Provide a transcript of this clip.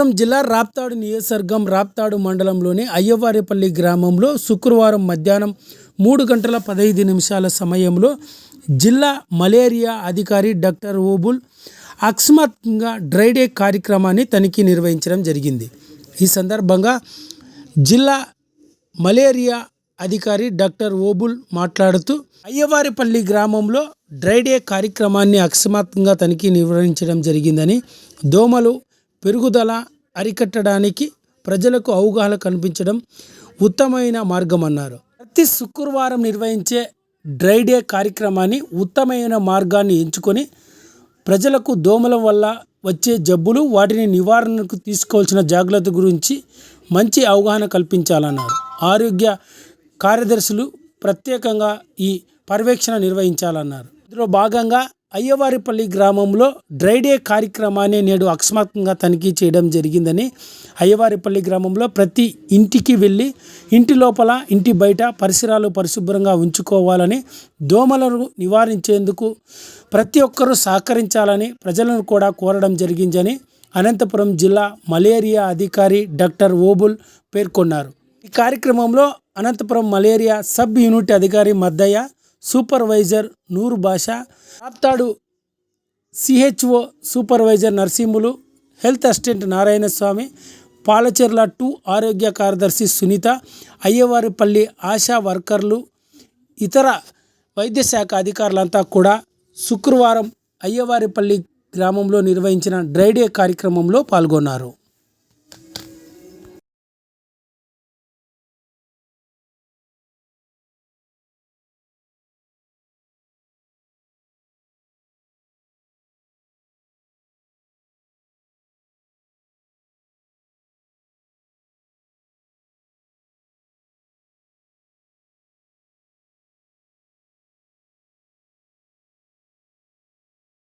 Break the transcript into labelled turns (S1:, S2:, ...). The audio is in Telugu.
S1: అనంతపురం జిల్లా రాప్తాడు నియోజకవర్గం రాప్తాడు మండలంలోని అయ్యవారిపల్లి గ్రామంలో శుక్రవారం మధ్యాహ్నం మూడు గంటల పదహైదు నిమిషాల సమయంలో జిల్లా మలేరియా అధికారి డాక్టర్ ఓబుల్ అకస్మాత్తుగా డ్రైడే కార్యక్రమాన్ని తనిఖీ నిర్వహించడం జరిగింది. ఈ సందర్భంగా జిల్లా మలేరియా అధికారి డాక్టర్ ఓబుల్ మాట్లాడుతూ అయ్యవారిపల్లి గ్రామంలో డ్రైడే కార్యక్రమాన్ని అకస్మాత్తుగా తనిఖీ నిర్వహించడం జరిగిందని దోమలు పెరుగుదల అరికట్టడానికి ప్రజలకు అవగాహన కల్పించడం ఉత్తమమైన మార్గం అన్నారు ప్రతి శుక్రవారం నిర్వహించే డ్రై డే కార్యక్రమాన్ని ఉత్తమమైన మార్గాన్ని ఎంచుకొని ప్రజలకు దోమల వల్ల వచ్చే జబ్బులు వాటిని నివారణకు తీసుకోవాల్సిన జాగ్రత్త గురించి మంచి అవగాహన కల్పించాలన్నారు. ఆరోగ్య కార్యదర్శులు ప్రత్యేకంగా ఈ పర్యవేక్షణ నిర్వహించాలన్నారు. ఇందులో భాగంగా అయ్యవారిపల్లి గ్రామంలో డ్రైడే కార్యక్రమాన్ని నేడు అకస్మాత్తుగా తనిఖీ చేయడం జరిగిందని అయ్యవారిపల్లి గ్రామంలో ప్రతి ఇంటికి వెళ్ళి ఇంటి లోపల ఇంటి బయట పరిసరాలు పరిశుభ్రంగా ఉంచుకోవాలని దోమలను నివారించేందుకు ప్రతి ఒక్కరూ సహకరించాలని ప్రజలను కూడా కోరడం జరిగిందని అనంతపురం జిల్లా మలేరియా అధికారి డాక్టర్ ఓబుల్ పేర్కొన్నారు. ఈ కార్యక్రమంలో అనంతపురం మలేరియా సబ్ యూనిట్ అధికారి Maddayya supervisor Nooru Basha Raptadu CHO supervisor Narasimhulu health assistant Narayana Swamy Palacherla two ఆరోగ్య కార్యదర్శి సునీత అయ్యవారిపల్లి ఆశా వర్కర్లు ఇతర వైద్య శాఖ అధికారులంతా కూడా శుక్రవారం అయ్యవారిపల్లి గ్రామంలో నిర్వహించిన డ్రైడే కార్యక్రమంలో పాల్గొన్నారు.